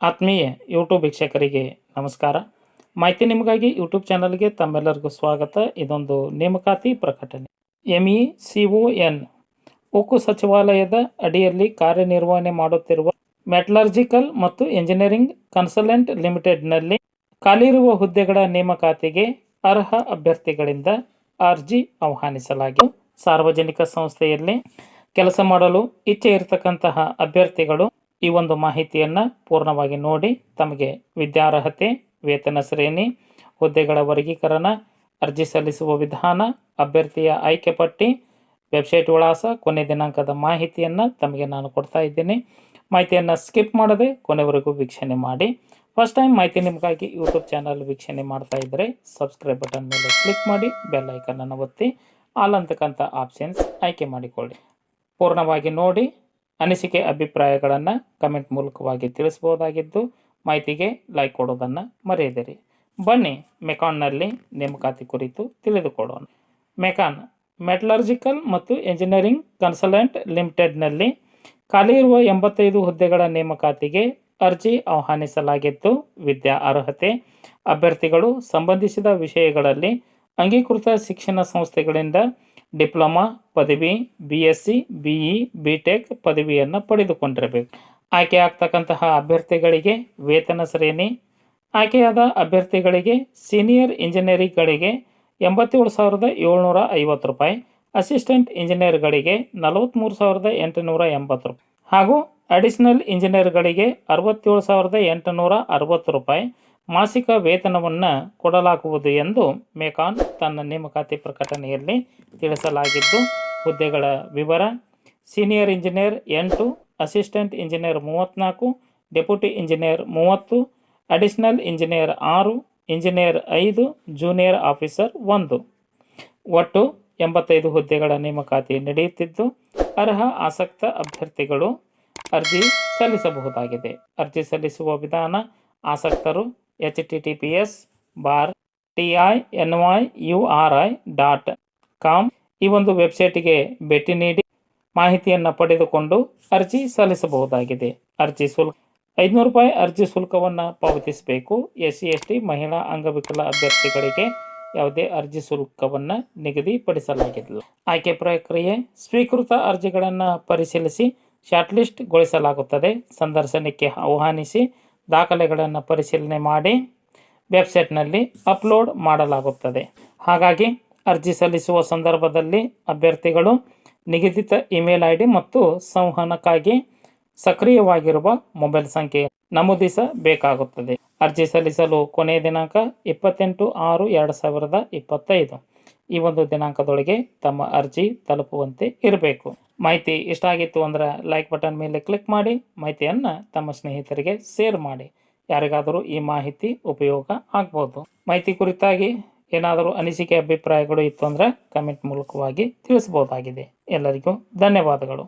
ಆತ್ಮೀಯ ಯೂಟ್ಯೂಬ್ ವೀಕ್ಷಕರಿಗೆ ನಮಸ್ಕಾರ. ಮಾಹಿತಿ ನಿಮಗಾಗಿ ಯೂಟ್ಯೂಬ್ ಚಾನಲ್ಗೆ ತಮ್ಮೆಲ್ಲರಿಗೂ ಸ್ವಾಗತ. ಇದೊಂದು ನೇಮಕಾತಿ ಪ್ರಕಟಣೆ. M E C O N ಉಕ್ಕು ಸಚಿವಾಲಯದ ಅಡಿಯಲ್ಲಿ ಕಾರ್ಯನಿರ್ವಹಣೆ ಮಾಡುತ್ತಿರುವ ಮೆಟಲರ್ಜಿಕಲ್ ಮತ್ತು ಎಂಜಿನಿಯರಿಂಗ್ ಕನ್ಸಲ್ಟೆಂಟ್ ಲಿಮಿಟೆಡ್ನಲ್ಲಿ ಖಾಲಿರುವ ಹುದ್ದೆಗಳ ನೇಮಕಾತಿಗೆ ಅರ್ಹ ಅಭ್ಯರ್ಥಿಗಳಿಂದ ಅರ್ಜಿ ಆಹ್ವಾನಿಸಲಾಗಿದೆ ಸಾರ್ವಜನಿಕ ಸಂಸ್ಥೆಯಲ್ಲಿ ಕೆಲಸ ಮಾಡಲು ಇಚ್ಛೆ ಇರತಕ್ಕಂತಹ ಅಭ್ಯರ್ಥಿಗಳು ಈ ಒಂದು ಮಾಹಿತಿಯನ್ನು ಪೂರ್ಣವಾಗಿ ನೋಡಿ ತಮಗೆ ವಿದ್ಯಾರ್ಹತೆ, ವೇತನ ಶ್ರೇಣಿ, ಹುದ್ದೆಗಳ ವರ್ಗೀಕರಣ, ಅರ್ಜಿ ಸಲ್ಲಿಸುವ ವಿಧಾನ, ಅಭ್ಯರ್ಥಿಯ ಆಯ್ಕೆ ಪಟ್ಟಿ, ವೆಬ್ಸೈಟ್ ವಿಳಾಸ, ಕೊನೆ ದಿನಾಂಕದ ಮಾಹಿತಿಯನ್ನು ತಮಗೆ ನಾನು ಕೊಡ್ತಾ ಇದ್ದೀನಿ. ಮಾಹಿತಿಯನ್ನು ಸ್ಕಿಪ್ ಮಾಡದೆ ಕೊನೆವರೆಗೂ ವೀಕ್ಷಣೆ ಮಾಡಿ. ಫಸ್ಟ್ ಟೈಮ್ ಮಾಹಿತಿ ನಿಮಗಾಗಿ ಯೂಟ್ಯೂಬ್ ಚಾನಲ್ ವೀಕ್ಷಣೆ ಮಾಡ್ತಾ ಇದ್ದರೆ ಸಬ್ಸ್ಕ್ರೈಬ್ ಬಟನ್ ಮೇಲೆ ಕ್ಲಿಕ್ ಮಾಡಿ, ಬೆಲ್ ಐಕನನ್ನು ಒತ್ತಿ, ಆಲ್ ಅಂತಕ್ಕಂಥ ಆಪ್ಷನ್ಸ್ ಆಯ್ಕೆ ಮಾಡಿಕೊಳ್ಳಿ. ಪೂರ್ಣವಾಗಿ ನೋಡಿ ಅನಿಸಿಕೆ, ಅಭಿಪ್ರಾಯಗಳನ್ನು ಕಮೆಂಟ್ ಮೂಲಕವಾಗಿ ತಿಳಿಸ್ಬೋದಾಗಿದ್ದು ಮಾಹಿತಿಗೆ ಲೈಕ್ ಕೊಡೋದನ್ನು ಮರೆಯದಿರಿ. ಬನ್ನಿ ಮೆಕಾನ್ನಲ್ಲಿ ನೇಮಕಾತಿ ಕುರಿತು ತಿಳಿದುಕೊಳ್ಳೋಣ. ಮೆಕಾನ್ ಮೆಟಲರ್ಜಿಕಲ್ ಮತ್ತು ಎಂಜಿನಿಯರಿಂಗ್ ಕನ್ಸಲ್ಟೆಂಟ್ ಲಿಮಿಟೆಡ್ನಲ್ಲಿ ಖಾಲಿ ಇರುವ ಎಂಬತ್ತೈದು ಹುದ್ದೆಗಳ ನೇಮಕಾತಿಗೆ ಅರ್ಜಿ ಆಹ್ವಾನಿಸಲಾಗಿದ್ದು, ವಿದ್ಯಾ ಅರ್ಹತೆ, ಅಭ್ಯರ್ಥಿಗಳು ಸಂಬಂಧಿಸಿದ ವಿಷಯಗಳಲ್ಲಿ ಅಂಗೀಕೃತ ಶಿಕ್ಷಣ ಸಂಸ್ಥೆಗಳಿಂದ ಡಿಪ್ಲೊಮಾ ಪದವಿ B S C B E B tech ಪದವಿಯನ್ನು ಪಡೆದುಕೊಂಡಿರಬೇಕು. ಆಯ್ಕೆ ಆಗ್ತಕ್ಕಂತಹ ಅಭ್ಯರ್ಥಿಗಳಿಗೆ ವೇತನ ಶ್ರೇಣಿ, ಆಯ್ಕೆಯಾದ ಅಭ್ಯರ್ಥಿಗಳಿಗೆ ಸೀನಿಯರ್ ಇಂಜಿನಿಯರಿಂಗ್ಗಳಿಗೆ ಎಂಬತ್ತೇಳು ಸಾವಿರದ ಏಳ್ನೂರ ಐವತ್ತು ರೂಪಾಯಿ, ಅಸಿಸ್ಟೆಂಟ್ ಇಂಜಿನಿಯರ್ಗಳಿಗೆ ನಲವತ್ತ್ಮೂರು ಸಾವಿರದ ಎಂಟುನೂರ ಎಂಬತ್ತು ರೂಪಾಯಿ ಹಾಗೂ ಅಡಿಷನಲ್ ಇಂಜಿನಿಯರ್ಗಳಿಗೆ ಅರವತ್ತೇಳು ಸಾವಿರದ ಎಂಟುನೂರ ಅರವತ್ತು ರೂಪಾಯಿ ಮಾಸಿಕ ವೇತನವನ್ನು ಕೊಡಲಾಗುವುದು ಎಂದು ಮೇಕಾನ್ ತನ್ನ ನೇಮಕಾತಿ ಪ್ರಕಟಣೆಯಲ್ಲಿ ತಿಳಿಸಲಾಗಿದ್ದು, ಹುದ್ದೆಗಳ ವಿವರ, ಸೀನಿಯರ್ ಇಂಜಿನಿಯರ್ ಎಂಟು, ಅಸಿಸ್ಟೆಂಟ್ ಇಂಜಿನಿಯರ್ ಮೂವತ್ತ್ನಾಲ್ಕು, ಡೆಪ್ಯೂಟಿ ಇಂಜಿನಿಯರ್ ಮೂವತ್ತು, ಅಡಿಷನಲ್ ಇಂಜಿನಿಯರ್ ಆರು, ಇಂಜಿನಿಯರ್ ಐದು, ಜೂನಿಯರ್ ಆಫೀಸರ್ ಒಂದು. ಒಟ್ಟು ಎಂಬತ್ತೈದು ಹುದ್ದೆಗಳ ನೇಮಕಾತಿ ನಡೆಯುತ್ತಿದ್ದು, ಅರ್ಹ ಆಸಕ್ತ ಅಭ್ಯರ್ಥಿಗಳು ಅರ್ಜಿ ಸಲ್ಲಿಸಬಹುದಾಗಿದೆ. ಅರ್ಜಿ ಸಲ್ಲಿಸುವ ವಿಧಾನ ಆಸಕ್ತರು H T T P S bar T I N Y U R I dot com ಈ ಒಂದು ವೆಬ್ಸೈಟ್ಗೆ ಭೇಟಿ ನೀಡಿ ಮಾಹಿತಿಯನ್ನು ಪಡೆದುಕೊಂಡು ಅರ್ಜಿ ಸಲ್ಲಿಸಬಹುದಾಗಿದೆ. ಅರ್ಜಿ ಶುಲ್ಕ ಐದುನೂರು ರೂಪಾಯಿ ಅರ್ಜಿ ಶುಲ್ಕವನ್ನು ಪಾವತಿಸಬೇಕು. ಎಸ್ ಸಿ ಎಸ್ ಟಿ ಮಹಿಳಾ ಅಂಗವಿಕಲ ಅಭ್ಯರ್ಥಿಗಳಿಗೆ ಯಾವುದೇ ಅರ್ಜಿ ಶುಲ್ಕವನ್ನು ನಿಗದಿಪಡಿಸಲಾಗಿಲ್ಲ. ಆಯ್ಕೆ ಪ್ರಕ್ರಿಯೆ ಸ್ವೀಕೃತ ಅರ್ಜಿಗಳನ್ನು ಪರಿಶೀಲಿಸಿ ಶಾರ್ಟ್ಲಿಸ್ಟ್ಗೊಳಿಸಲಾಗುತ್ತದೆ ಸಂದರ್ಶನಕ್ಕೆ ಆಹ್ವಾನಿಸಿ ದಾಖಲೆಗಳನ್ನು ಪರಿಶೀಲನೆ ಮಾಡಿ ವೆಬ್ಸೈಟ್ನಲ್ಲಿ ಅಪ್ಲೋಡ್ ಮಾಡಲಾಗುತ್ತದೆ. ಹಾಗಾಗಿ ಅರ್ಜಿ ಸಲ್ಲಿಸುವ ಸಂದರ್ಭದಲ್ಲಿ ಅಭ್ಯರ್ಥಿಗಳು ನಿಗದಿತ ಇಮೇಲ್ ಐ ಮತ್ತು ಸಂವಹನಕ್ಕಾಗಿ ಸಕ್ರಿಯವಾಗಿರುವ ಮೊಬೈಲ್ ಸಂಖ್ಯೆ ನಮೂದಿಸಬೇಕಾಗುತ್ತದೆ ಅರ್ಜಿ ಸಲ್ಲಿಸಲು ಕೊನೆಯ ದಿನಾಂಕ ಇಪ್ಪತ್ತೆಂಟು ಆರು ಎರಡು ಸಾವಿರದ ಇಪ್ಪತ್ತೈದು. ಈ ಒಂದು ದಿನಾಂಕದೊಳಗೆ ತಮ್ಮ ಅರ್ಜಿ ತಲುಪುವಂತೆ ಇರಬೇಕು. ಮಾಹಿತಿ ಇಷ್ಟ ಆಗಿತ್ತು ಅಂದ್ರೆ ಲೈಕ್ ಬಟನ್ ಮೇಲೆ ಕ್ಲಿಕ್ ಮಾಡಿ, ಮಾಹಿತಿಯನ್ನು ತಮ್ಮ ಸ್ನೇಹಿತರಿಗೆ ಶೇರ್ ಮಾಡಿ. ಯಾರಿಗಾದರೂ ಈ ಮಾಹಿತಿ ಉಪಯೋಗ ಆಗ್ಬೋದು. ಮಾಹಿತಿ ಕುರಿತಾಗಿ ಏನಾದರೂ ಅನಿಸಿಕೆ, ಅಭಿಪ್ರಾಯಗಳು ಇತ್ತು ಅಂದರೆ ಕಮೆಂಟ್ ಮೂಲಕವಾಗಿ ತಿಳಿಸ್ಬೋದಾಗಿದೆ ಎಲ್ಲರಿಗೂ ಧನ್ಯವಾದಗಳು.